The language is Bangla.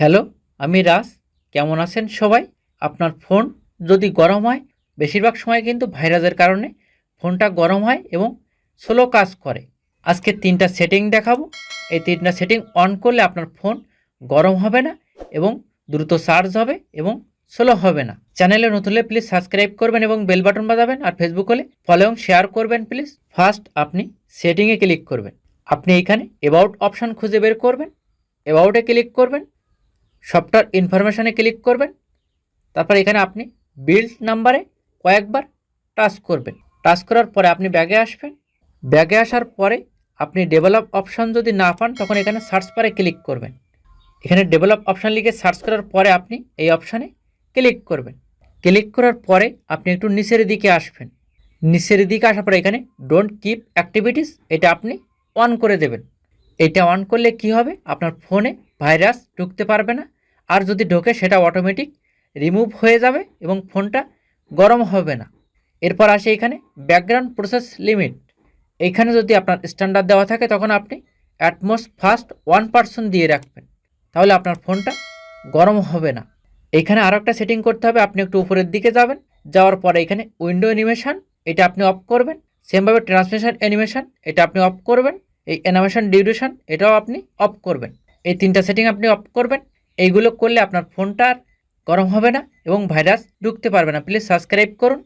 হ্যালো, আমি রাজ। কেমন আছেন সবাই? আপনার ফোন যদি গরম হয়, বেশিরভাগ সময় কিন্তু ভাইরাসের কারণে ফোনটা গরম হয় এবং স্লো কাজ করে। আজকে তিনটা সেটিং দেখাবো। এই তিনটা সেটিং অন করলে আপনার ফোন গরম হবে না এবং দ্রুত চার্জ হবে এবং স্লো হবে না। চ্যানেলে নতুন হলে প্লিজ সাবস্ক্রাইব করবেন এবং বেল বাটন বাজাবেন আর ফেসবুক হলে ফলো এবং শেয়ার করবেন প্লিজ। ফার্স্ট আপনি সেটিংয়ে ক্লিক করবেন। আপনি এইখানে অ্যাবাউট অপশান খুঁজে বের করবেন। অ্যাবাউটে ক্লিক করবেন। সফটওয়্যার ইনফরমেশানে ক্লিক করবেন। তারপর এখানে আপনি বিল্ড নাম্বারে কয়েকবার টাচ করবেন। টাচ করার পরে আপনি ব্যাগে আসবেন। ব্যাগে আসার পরে আপনি ডেভেলপ অপশান যদি না পান, তখন এখানে সার্চ বারে ক্লিক করবেন। এখানে ডেভেলপ অপশান লিখে সার্চ করার পরে আপনি এই অপশানে ক্লিক করবেন। ক্লিক করার পরে আপনি একটু নিচের দিকে আসবেন। নিচের দিকে আসার পরে এখানে ডোন্ট কিপ অ্যাক্টিভিটিস এটা আপনি অন করে দেবেন। এটা অন করলে কি হবে? আপনার ফোনে ভাইরাস ঢুকতে পারবে না। আর যদি ঢোকে, সেটা অটোমেটিক রিমুভ হয়ে যাবে এবং ফোনটা গরম হবে না। এরপর আসে এখানে ব্যাকগ্রাউন্ড প্রসেস লিমিট এইখানে যদি আপনার স্ট্যান্ডার্ড দেওয়া থাকে, তখন আপনি অ্যাটমোস্ট ফার্স্ট ওয়ান পার্সেন্ট দিয়ে রাখবেন। তাহলে আপনার ফোনটা গরম হবে না। এইখানে আরও একটা সেটিং করতে হবে। আপনি একটু উপরের দিকে যাবেন। যাওয়ার পরে এখানে উইন্ডো অ্যানিমেশন এটা আপনি অফ করবেন। সেমভাবে ট্রান্সমিশন অ্যানিমেশন এটা আপনি অফ করবেন। এই অ্যানিমেশন ডিউরেশন এটাও আপনি অফ করবেন। এই তিনটা সেটিং আপনি অফ করবেন। এইগুলো করলে আপনার ফোনটা গরম হবে না এবং ভাইরাস ঢুকতে পারবে না। প্লিজ সাবস্ক্রাইব করুন।